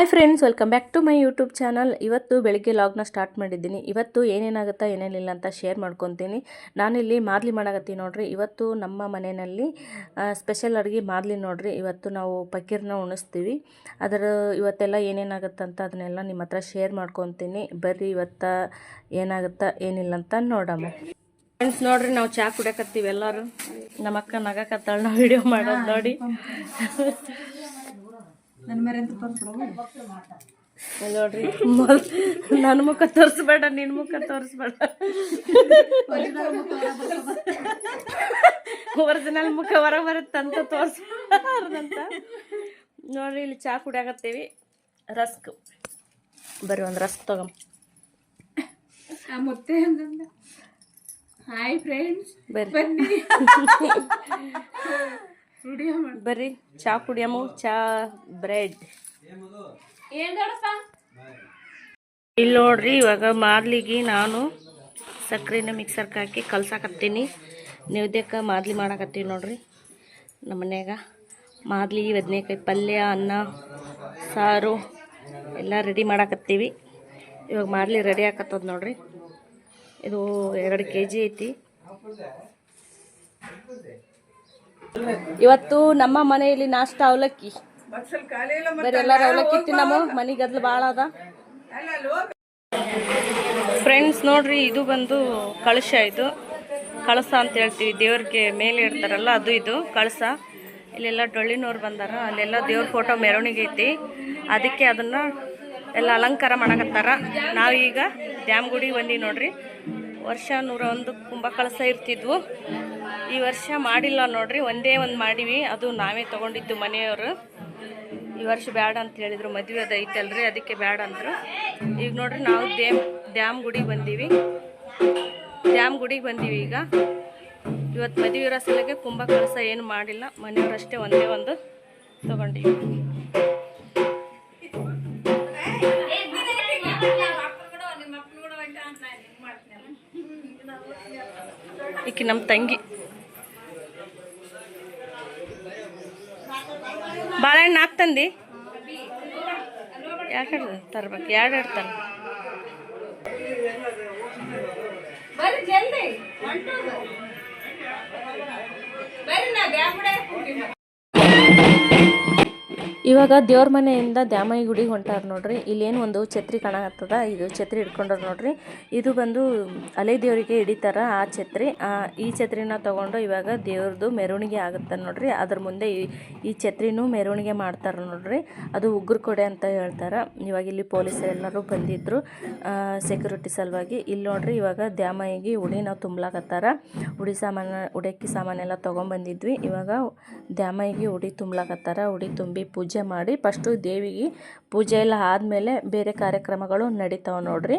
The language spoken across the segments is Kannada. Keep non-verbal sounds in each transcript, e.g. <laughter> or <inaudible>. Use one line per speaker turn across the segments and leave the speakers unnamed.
Hi friends welcome back to my YouTube channel ಇವತ್ತು ಬೆಳಗ್ಗೆ ಲಾಗ್ನ ಸ್ಟಾರ್ಟ್ ಮಾಡಿದ್ದೀನಿ. ಇವತ್ತು ಏನೇನಾಗುತ್ತಾ, ಏನೇನಿಲ್ಲ ಅಂತ ಶೇರ್ ಮಾಡ್ಕೊತೀನಿ. ನಾನಿಲ್ಲಿ ಮಾದ್ಲಿ ಮಾಡಕತ್ತೀನಿ ನೋಡ್ರಿ. ಇವತ್ತು ನಮ್ಮ ಮನೆಯಲ್ಲಿ ಸ್ಪೆಷಲ್ ಅಡುಗೆ ಮಾದ್ಲಿ ನೋಡ್ರಿ. ಇವತ್ತು ನಾವು ಪಕ್ಕೀರ್ನ ಉಣಿಸ್ತೀವಿ. ಅದರ, ಇವತ್ತೆಲ್ಲ ಏನೇನಾಗುತ್ತೆ ಅಂತ ಅದನ್ನೆಲ್ಲ ನಿಮ್ಮ ಹತ್ರ ಶೇರ್ ಮಾಡ್ಕೊತೀನಿ. ಬರ್ರಿ, ಇವತ್ತು ಏನಾಗುತ್ತಾ, ಏನಿಲ್ಲ ಅಂತ ನೋಡಮ್ಮ. ಫ್ರೆಂಡ್ಸ್ ನೋಡ್ರಿ, ನಾವು ಚಾ ಕುಡಿಯಕತ್ತೀವಿ ಎಲ್ಲರೂ. ನಮ್ಮ ಅಕ್ಕ ನಗಕತ್ತಾಳ ನಾವು ವಿಡಿಯೋ ಮಾಡೋದು ನೋಡಿ.
ನನ್ನ ಮರೆ ಅಂತ
ನೋಡ್ರಿ ನನ್ನ ಮುಖ ತೋರಿಸ್ಬೇಡ ನಿನ್ನ ಮುಖ ತೋರಿಸ್ಬೇಡ. ಒರಿಜಿನಲ್ ಮುಖ ಹೊರ ಬರುತ್ತಂತ ತೋರಿಸ್ಬಾರ್ದಂತ. ನೋಡ್ರಿ ಇಲ್ಲಿ ಚಾ ಕುಡಿಯಾಕತ್ತೀವಿ. ರಸ್ಕ್. ಬರ್ರಿ ಒಂದು ರಸ್ಕ್ ತಗೊಂಬ
ಮುತ್ತೆ ಅಂತಂದ ಹಾಯ್ ಫ್ರೆಂಡ್ಸ್
ಬರ್ರಿ.
ಬನ್ನಿ. <laughs>
ಬರ್ರಿ ಚಾ ಕುಡಿಯಮ್ಮ ಚಾ ಬ್ರೆಡ್. ಇಲ್ಲಿ ನೋಡ್ರಿ ಇವಾಗ ಮಾದ್ಲಿಗೆ ನಾನು ಸಕ್ಕರೆನ ಮಿಕ್ಸರ್ಗೆ ಹಾಕಿ ಕಲ್ಸಾಕತ್ತೀನಿ. ನೈವೇದ್ಯಕ್ಕೆ ಮಾದ್ಲಿ ಮಾಡಾಕತ್ತೀವಿ ನೋಡ್ರಿ ನಮ್ಮ ಮನ್ಯಾಗ. ಮಾದ್ಲಿ ಬದನೆಕಾಯಿ ಪಲ್ಯ ಅನ್ನ ಸಾರು ಎಲ್ಲ ರೆಡಿ ಮಾಡಾಕತ್ತೀವಿ. ಇವಾಗ ಮಾದ್ಲಿ ರೆಡಿ ಆಕತ್ತದ ನೋಡ್ರಿ. ಇದು ಎರಡು ಕೆ ಜಿ ಐತಿ. ಇವತ್ತು ನಮ್ಮ ಮನೆಯಲ್ಲಿ ನಾಷ್ಟ ಅವಲಕ್ಕಿ. ಬೇರೆ ಎಲ್ಲಾರು ಅವಲಕ್ಕಿ ತಿನ್ನಮ್ಮ ಮನೆ ಗದ್ಲು ಭಾಳ ಅದ. ಫ್ರೆಂಡ್ಸ್ ನೋಡ್ರಿ, ಇದು ಬಂದು ಕಳಶ ಇದು. ಕಳಸ ಅಂತ ಹೇಳ್ತೀವಿ, ದೇವ್ರಿಗೆ ಮೇಲೆ ಇಡ್ತಾರಲ್ಲ, ಅದು ಇದು, ಕಳಸ. ಇಲ್ಲೆಲ್ಲ ಡೊಳ್ಳಿನವ್ರು ಬಂದಾರ, ಅಲ್ಲೆಲ್ಲ ದೇವ್ರ ಫೋಟೋ ಮೆರವಣಿಗೆ ಐತಿ. ಅದಕ್ಕೆ ಅದನ್ನ ಎಲ್ಲ ಅಲಂಕಾರ ಮಾಡಕತ್ತಾರ. ನಾವೀಗ ಡ್ಯಾಮ್ ಗುಡಿಗೆ ಬಂದೀವಿ ನೋಡ್ರಿ. ವರ್ಷ ನೂರ ಒಂದು ಕುಂಭ ಕಳಸ ಇರ್ತಿದ್ವು. ಈ ವರ್ಷ ಮಾಡಿಲ್ಲ ನೋಡ್ರಿ, ಒಂದೇ ಒಂದು ಮಾಡೀವಿ. ಅದು ನಾವೇ ತಗೊಂಡಿದ್ದು ಮನೆಯವರು. ಈ ವರ್ಷ ಬೇಡ ಅಂತ ಹೇಳಿದ್ರು, ಮದುವೆ ಅದು ಐತಲ್ರಿ, ಅದಕ್ಕೆ ಬೇಡ ಅಂದರು. ಈಗ ನೋಡ್ರಿ, ನಾವು ಡ್ಯಾಮ್ ಡ್ಯಾಮ್ ಗುಡಿಗೆ ಬಂದೀವಿ. ಡ್ಯಾಮ್ ಗುಡಿಗೆ ಬಂದೀವಿ ಈಗ. ಇವತ್ತು ಮದುವೆ ಇರೋ ಕುಂಭ ಕಳಸ ಏನು ಮಾಡಿಲ್ಲ. ಮನೆಯವರಷ್ಟೇ ಒಂದೇ ಒಂದು ತಗೊಂಡೀವಿ. ಈಕಿ ನಮ್ಮ ತಂಗಿ. ಬಾಳೆಹಣ್ಣು ಹಾಕ್ತಂದಿ ಯಾಕೆ ತರ್ಬೇಕು. ಎರಡು ಎರಡು ತರ
ಬರ್ರಿ ಜಲ್ದಿ. ಬರ್ರಿ ನಾ ಬ್ಯಾಗುಡೆ
ಇವಾಗ ದೇವ್ರ ಮನೆಯಿಂದ ದ್ಯಾಮಯ್ಯ ಗುಡಿಗೆ ಹೊಂಟಾರ ನೋಡ್ರಿ. ಇಲ್ಲೇನು ಒಂದು ಛತ್ರಿ ಕಾಣಕತ್ತದ. ಇದು ಛತ್ರಿ ಹಿಡ್ಕೊಂಡಾರ ನೋಡ್ರಿ. ಇದು ಬಂದು ಅಲೆ ದೇವರಿಗೆ ಹಿಡಿತಾರ ಆ ಛತ್ರಿ. ಈ ಛತ್ರಿನ ತಗೊಂಡು ಇವಾಗ ದೇವ್ರದ್ದು ಮೆರವಣಿಗೆ ಆಗುತ್ತೆ ನೋಡ್ರಿ. ಅದ್ರ ಮುಂದೆ ಈ ಛತ್ರಿನೂ ಮೆರವಣಿಗೆ ಮಾಡ್ತಾರೆ ನೋಡ್ರಿ. ಅದು ಉಗ್ರ ಕೊಡೆ ಅಂತ ಹೇಳ್ತಾರೆ. ಇವಾಗ ಇಲ್ಲಿ ಪೊಲೀಸರು ಎಲ್ಲರೂ ಬಂದಿದ್ರು. ಸೆಕ್ಯೂರಿಟಿ ಸಲುವಾಗಿ. ಇಲ್ಲಿ ನೋಡ್ರಿ ಇವಾಗ ದ್ಯಾಮಯ್ಯಗೆ ಉಡಿ ನಾವು ತುಂಬಲಾಕತ್ತಾರ. ಉಡಿ ಸಾಮಾನು, ಉಡಕ್ಕಿ ಸಾಮಾನೆಲ್ಲ ತೊಗೊಂಬಂದಿದ್ವಿ. ಇವಾಗ ದ್ಯಾಮಯ್ಯಗೆ ಉಡಿ ತುಂಬಲಾಕತ್ತಾರ. ಉಡಿ ತುಂಬಿ ಪೂಜೆ ಮಾಡಿ ಫಸ್ಟು ದೇವಿಗೆ ಪೂಜೆ ಎಲ್ಲ ಆದಮೇಲೆ ಬೇರೆ ಕಾರ್ಯಕ್ರಮಗಳು ನಡೀತಾವೆ ನೋಡ್ರಿ.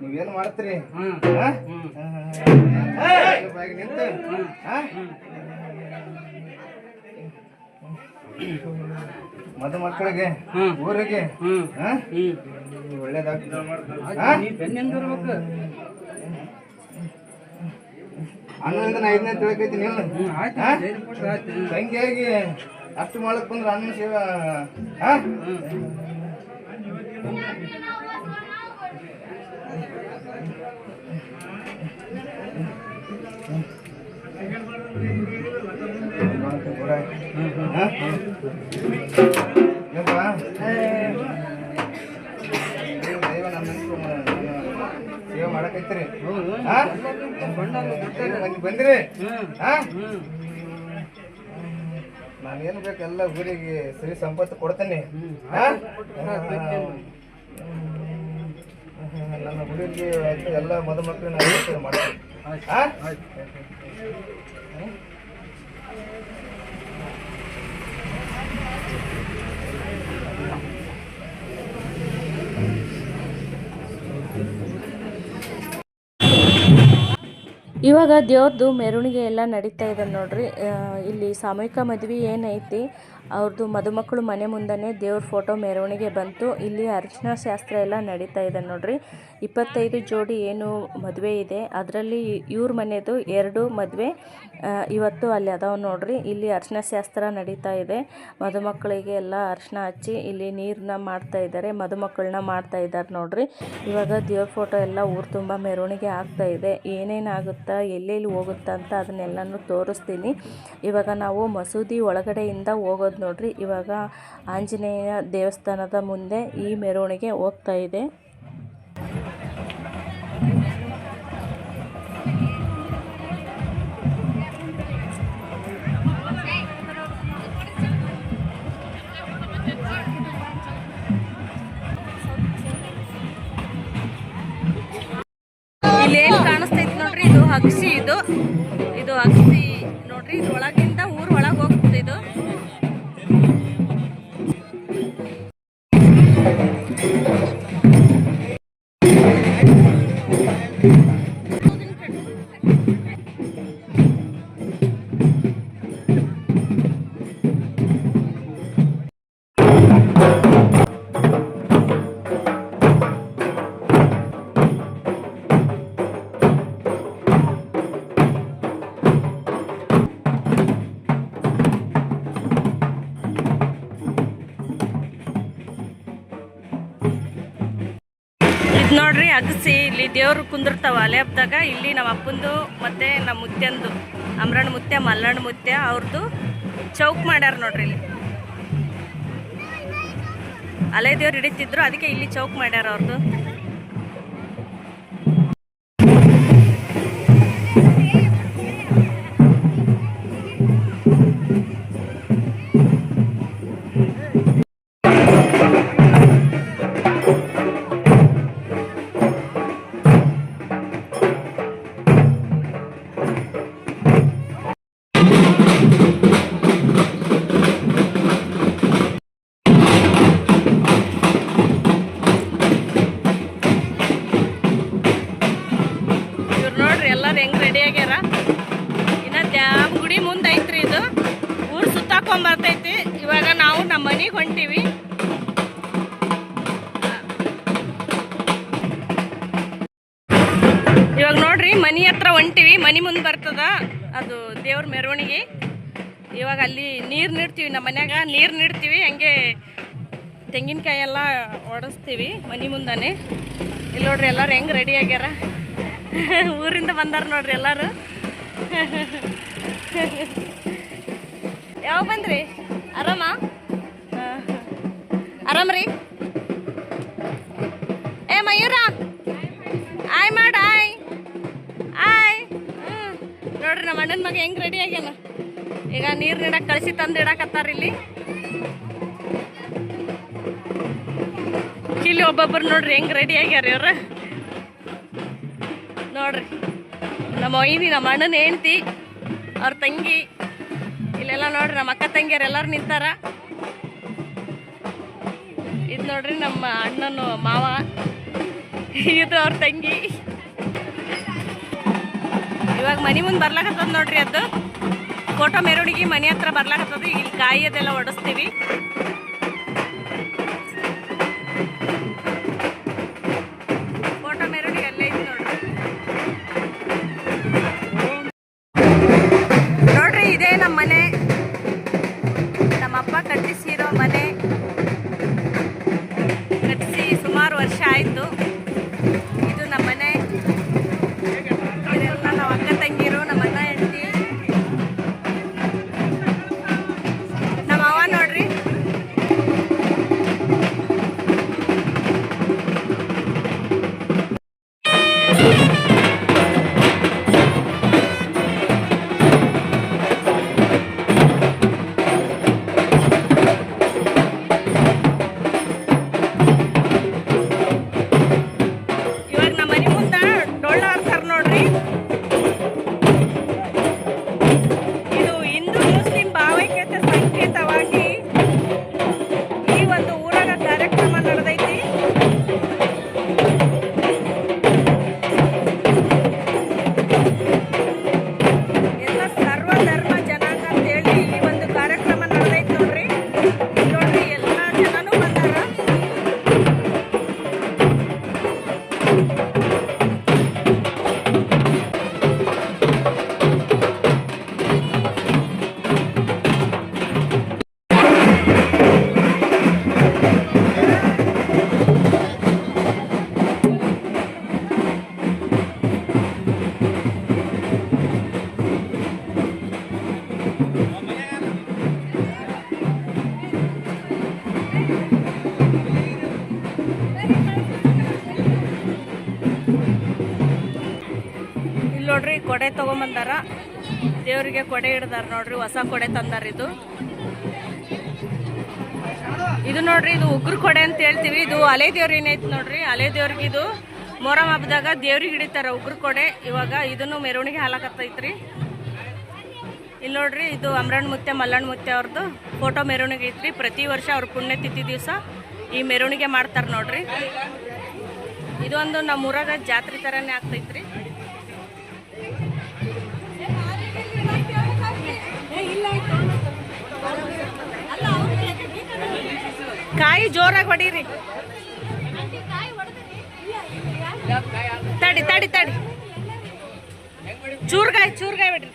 ನೀವೇನು ಮಾಡ್ತೀರಿ? ಮದ ನಿಂತು? ಮಕ್ಕಳಿಗೆ ಊರಿಗೆ ಹಾ? ಒಳ್ಳೇದಾಗ್ತದೆ ನಾ ಐದನೇ ತಿಳ್ಕೈತಿ ನೀವು ಹಂಗಾಗಿ ಅಷ್ಟು ಮಾಡಕ್ ಬಂದ್ರೆ ಅಣ್ಣನ ಸೇವೆ ಹಾ? ಮಾಡ್ತೀನಿ ಬಿಡ. ಹಾ? ಏನಪ್ಪ? ದೇವ್ರ ದೈವ ನಮ್ಮ ಮನ್ಸು ಮ- ಸೇವೆ ಮಾಡಕೈತ್ರಿ ಬಂದಿರಿ? ನಾನೇನು ಬೇಕು ಎಲ್ಲ ಊರಿಗೆ ಸಿರಿ ಸಂಪತ್ತು ಕೊಡ್ತೇನೆ? ನನ್ನ ಹುಡುಗಿ ಎಲ್ಲ ನಾನು ಮಾಡ್ತೀನಿ
ಇವಾಗ ದೇವ್ರದ್ದು ಮೆರವಣಿಗೆ ಎಲ್ಲ ನಡೀತಾ ಇದೆ ನೋಡ್ರಿ. ಇಲ್ಲಿ ಸಾಮೂಹಿಕ ಮದುವೆ ಏನೈತಿ ಅವ್ರದ್ದು ಮದುಮಕ್ಕಳು ಮನೆ ಮುಂದೆನೇ ದೇವ್ರ ಫೋಟೋ ಮೆರವಣಿಗೆ ಬಂತು. ಇಲ್ಲಿ ಅರ್ಚನಾ ಶಾಸ್ತ್ರ ಎಲ್ಲ ನಡೀತಾ ಇದೆ ನೋಡ್ರಿ. ಇಪ್ಪತ್ತೈದು ಜೋಡಿ ಏನು ಮದುವೆ ಇದೆ. ಅದರಲ್ಲಿ ಇವ್ರ ಮನೆಯದು ಎರಡು ಮದುವೆ ಇವತ್ತು ಅಲ್ಲಿ ಅದಾವ ನೋಡ್ರಿ. ಇಲ್ಲಿ ಅರ್ಶಿನ ಶಾಸ್ತ್ರ ನಡೀತಾ ಇದೆ. ಮದುಮಕ್ಕಳಿಗೆ ಎಲ್ಲ ಅರ್ಶಿನ ಹಚ್ಚಿ ಇಲ್ಲಿ ನೀರನ್ನ ಮಾಡ್ತಾ ಇದ್ದಾರೆ ಮದುಮಕ್ಕಳನ್ನ ಮಾಡ್ತಾ ಇದ್ದಾರೆ ನೋಡ್ರಿ. ಇವಾಗ ದೇವ್ರ ಫೋಟೋ ಎಲ್ಲ ಊರು ತುಂಬ ಮೆರವಣಿಗೆ ಆಗ್ತಾ ಇದೆ. ಏನೇನಾಗುತ್ತಾ ಎಲ್ಲೆಲ್ಲಿ ಹೋಗುತ್ತಾ ಅಂತ ಅದನ್ನೆಲ್ಲನೂ ತೋರಿಸ್ತೀನಿ. ಇವಾಗ ನಾವು ಮಸೂದಿ ಒಳಗಡೆಯಿಂದ ಹೋಗೋದು ನೋಡ್ರಿ ಇವಾಗ ಆಂಜನೇಯ ದೇವಸ್ಥಾನದ ಮುಂದೆ ಈ ಮೆರವಣಿಗೆ ಹೋಗ್ತಾ ಇದೆ. ದೇವ್ರು ಕುಂದಿರ್ತಾವ ಅಲೆ ಹಬ್ದಾಗ, ಇಲ್ಲಿ ನಮ್ಮ ಅಪ್ಪಂದು ಮತ್ತೆ ನಮ್ಮ ಮುತ್ಯಂದು ಅಮ್ರಣ್ಣ ಮುತ್ಯ, ಮಲ್ಲಣ್ಣ ಮುತ್ಯ ಅವ್ರದ್ದು ಚೌಕ್ ಮಾಡ್ಯಾರ ನೋಡ್ರಿ ಇಲ್ಲಿ. ಅಲೆ ದೇವ್ರು ಹಿಡಿತಿದ್ರು, ಅದಕ್ಕೆ ಇಲ್ಲಿ ಚೌಕ್ ಮಾಡ್ಯಾರ ಅವ್ರದ್ದು ಇವಾಗ ಅಲ್ಲಿ ನೀರು ನೀಡ್ತೀವಿ, ನಮ್ಮ ಮನ್ಯಾಗ ನೀರು ನೀಡ್ತೀವಿ, ಹಂಗೆ ತೆಂಗಿನಕಾಯಿ ಎಲ್ಲ ಒಡಿಸ್ತೀವಿ ಮನೆ ಮುಂದಾನೆ. ಇಲ್ಲಿ ನೋಡ್ರಿ ಎಲ್ಲರೂ ಹೆಂಗೆ ರೆಡಿ ಆಗ್ಯಾರ? ಊರಿಂದ ಬಂದಾರ ನೋಡ್ರಿ ಎಲ್ಲರೂ. ಯಾವಾಗ ಬಂದ್ರಿ? ಆರಾಮ? ರೀ? ಏ, ಮಯೂರ? ಆಯ್ ಮಾಡ, ಆಯ್. ಆಯ್. ನೋಡ್ರಿ, ನಮ್ಮ ಅಣ್ಣನ ಮಗ ಹೆಂಗ್ ರೆಡಿ ಆಗ್ಯಾನ? ಈಗ ನೀರು ನೀಡಕ್ ಕಳಿಸಿ ತಂದು ಇಡಕತ್ತಾರ ಇಲ್ಲಿ. ಇಲ್ಲಿ ಒಬ್ಬೊಬ್ರು ನೋಡ್ರಿ ಹೆಂಗ್ ರೆಡಿ ಆಗ್ಯಾರ ಇವ್ರ. ನೋಡ್ರಿ, ನಮ್ಮ ಒಯ್ನಿ ನಮ್ಮ ಅಣ್ಣನ ಹೆಂಡ್ತಿ, ಅವ್ರ ತಂಗಿ. ಇಲ್ಲೆಲ್ಲ ನೋಡ್ರಿ ನಮ್ಮ ಅಕ್ಕ ತಂಗಿಯರು ಎಲ್ಲರೂ ನಿಂತಾರ. ಇದು ನೋಡ್ರಿ ನಮ್ಮ ಅಣ್ಣನ ಮಾವ, ಇದು ಅವ್ರ ತಂಗಿ. ಇವಾಗ ಮನೆ ಮುಂದೆ ಬರ್ಲಾಕತ್ತದ ನೋಡ್ರಿ ಅದು. ಫೋಟೋ ಮೆರವಣಿಗೆ ಮನೆ ಹತ್ರ ಬರ್ಲಾಕತ್ತದ ಇಲ್ಲಿ ಕಾಯಿ ಅದೆಲ್ಲ ಒಡಿಸ್ತೀವಿ. ಕೊಡೆ ತಗೊಂಬಂದಾರ. ದೇವರಿಗೆ ಕೊಡೆ ಹಿಡ್ದಾರ ನೋಡ್ರಿ, ಹೊಸ ಕೊಡೆ ತಂದಾರ ಇದು. ಇದು ನೋಡ್ರಿ, ಇದು ಉಗ್ರ ಕೊಡೆ ಅಂತ ಹೇಳ್ತೀವಿ. ಇದು ಅಲೆ ದೇವ್ರ ಏನೈತಿ ನೋಡ್ರಿ, ಅಲೆ ದೇವ್ರಿಗೆ ಇದು ಮೊರಂ ಹಬ್ಬದಾಗ ದೇವ್ರಿಗೆ ಹಿಡಿತಾರ ಉಗ್ರ ಕೊಡೆ. ಇವಾಗ ಇದನ್ನು ಮೆರವಣಿಗೆ ಹಾಲಾಕತ್ತೈತ್ರಿ. ಇಲ್ಲಿ ನೋಡ್ರಿ, ಇದು ಅಮ್ರಣ್ಣ ಮುತ್ತೆ ಮಲ್ಲಣ್ಣ ಮುತ್ತೆ ಅವ್ರದ್ದು ಫೋಟೋ ಮೆರವಣಿಗೆ ಐತ್ರಿ. ಪ್ರತಿ ವರ್ಷ ಅವ್ರ ಪುಣ್ಯತಿಥಿ ದಿವಸ ಈ ಮೆರವಣಿಗೆ ಮಾಡ್ತಾರೆ ನೋಡ್ರಿ. ಇದೊಂದು ನಮ್ಮ ಊರಾಗ ಜಾತ್ರೆ ಥರನೇ ಆಗ್ತೈತ್ರಿ. ಕಾಯಿ ಜೋರಾಗಿ ಹೊಡೀರಿ. ತಡಿ ತಡಿ ತಡಿ. ಚೂರ್ಗಾಯಿ ಚೂರ್ಗಾಯಿ ಬಿಡ್ರಿ.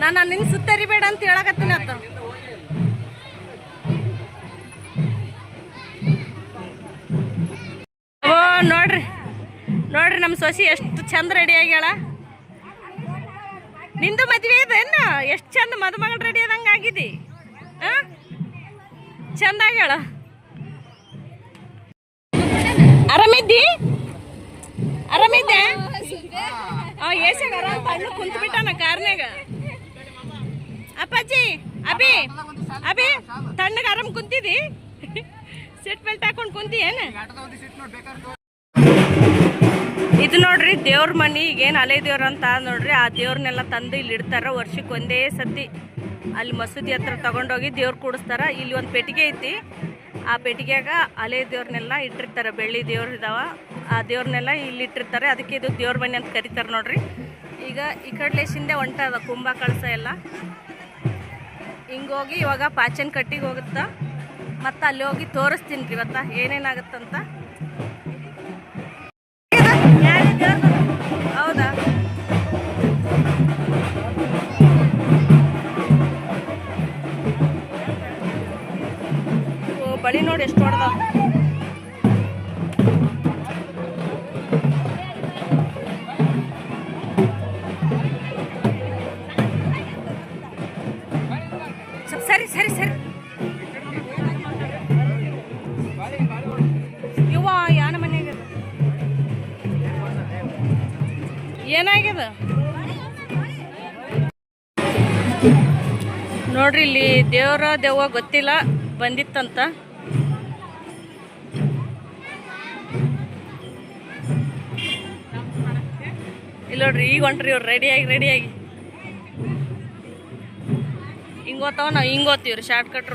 ನಾನು ನಿನ್ನ ಸುತ್ತರಿಬೇಡ ಅಂತ ಹೇಳಕತ್ತೀನಿ ಅತ್ತ ಓ, ನೋಡ್ರಿ. ನೋಡ್ರಿ ನಮ್ಮ ಸೊಸಿ ಎಷ್ಟು ಚಂದ ರೆಡಿ ಆಗ್ಯಾಳ. ನಿಂದು ಮದ್ವೆ ಇದೇನ ಎಷ್ಟು ಚಂದ ಮದುಮಗಳು ರೆಡಿ ಆದಂಗ ಆಗಿದಿ. ಆ? ಚಂದ ಆಗ್ಯಾಳ. ಆರಾಮಿದ್ದಿ? ಆರಾಮಿದ್ದೆ? ಏಸಾಗ ಆರಾಮ್ ತಣ್ಣ ಕುಂತ ಬಿಟ್ಟಾನ ಕಾರ್ನ್ಯಾಗ. ಅಪ್ಪಾಜಿ, ಅಭಿ ಅಭಿ, ತಣ್ಣಗ ಆರಾಮ್ ಕುಂತಿದಿ ಸೀಟ್ ಬೆಲ್ಟ್ ಹಾಕೊಂಡು ಕುಂತಿ ಏನ? ಇದು ನೋಡ್ರಿ, ದೇವ್ರ ಮನಿ, ಈಗೇನು ಅಲೆ ದೇವ್ರ ಅಂತ ನೋಡ್ರಿ, ಆ ದೇವ್ರನ್ನೆಲ್ಲ ತಂದು ಇಲ್ಲಿ ಇಡ್ತಾರ ವರ್ಷಕ್ಕೆ ಒಂದೇ ಸತಿ. ಅಲ್ಲಿ ಮಸೂದಿ ಹತ್ರ ತಗೊಂಡೋಗಿ ದೇವ್ರು ಕೂಡಿಸ್ತಾರ. ಇಲ್ಲಿ ಒಂದು ಪೆಟ್ಟಿಗೆ ಐತಿ. ಆ ಪೆಟ್ಟಿಗೆಯಾಗ ಅಲೆ ದೇವ್ರನ್ನೆಲ್ಲ ಇಟ್ಟಿರ್ತಾರೆ, ಬೆಳ್ಳಿ ದೇವ್ರು ಇದಾವ, ಆ ದೇವ್ರನ್ನೆಲ್ಲ ಇಲ್ಲಿ ಇಟ್ಟಿರ್ತಾರೆ. ಅದಕ್ಕೆ ಇದು ದೇವ್ರ ಮನೆ ಅಂತ ಕರಿತಾರೆ ನೋಡ್ರಿ. ಈಗ ಈ ಕಡ್ಲೇಶಿಂದೆ ಹೊಂಟದ ಕುಂಭ ಕಳಸ ಎಲ್ಲ. ಹಿಂಗೋಗಿ ಇವಾಗ ಪಾಚನ್ ಕಟ್ಟಿಗೆ ಹೋಗುತ್ತಾ. ಮತ್ತೆ ಅಲ್ಲಿ ಹೋಗಿ ತೋರಿಸ್ತೀನಿ ರೀ ಇವತ್ತ ಏನೇನಾಗುತ್ತಂತ. ಬಳಿ ನೋಡಿ ಎಷ್ಟು ಹೊಡೆದಾವ ಸರಿ ಸರಿ ಸರಿ. ಇವ ಯಾನ ಮನೆಯಾಗ ಏನಾಗ್ಯದ? ನೋಡ್ರಿ, ಇಲ್ಲಿ ದೇವ್ರ ದೆವ್ವ ಗೊತ್ತಿಲ್ಲ, ಬಂದಿತ್ತಂತ. ಇಲ್ಲ ನೋಡ್ರಿ ಈಗ ಹೊಂಟ್ರಿ ಇವ್ರು ರೆಡಿಯಾಗಿ ರೆಡಿಯಾಗಿ ಹಿಂಗೆ ಓದ್ತಾವ ನಾವು ಹಿಂಗೆ ಓದ್ತೀವ್ರಿ ಶಾರ್ಟ್ ಕಟ್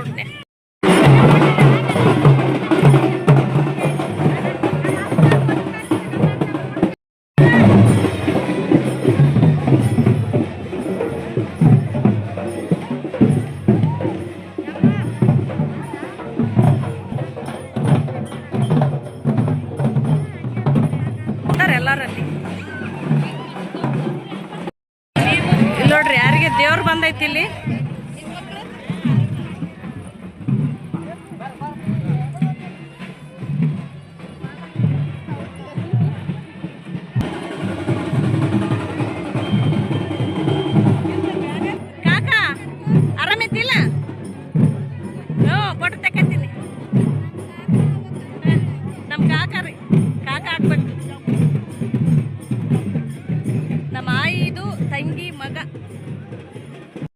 मैथिली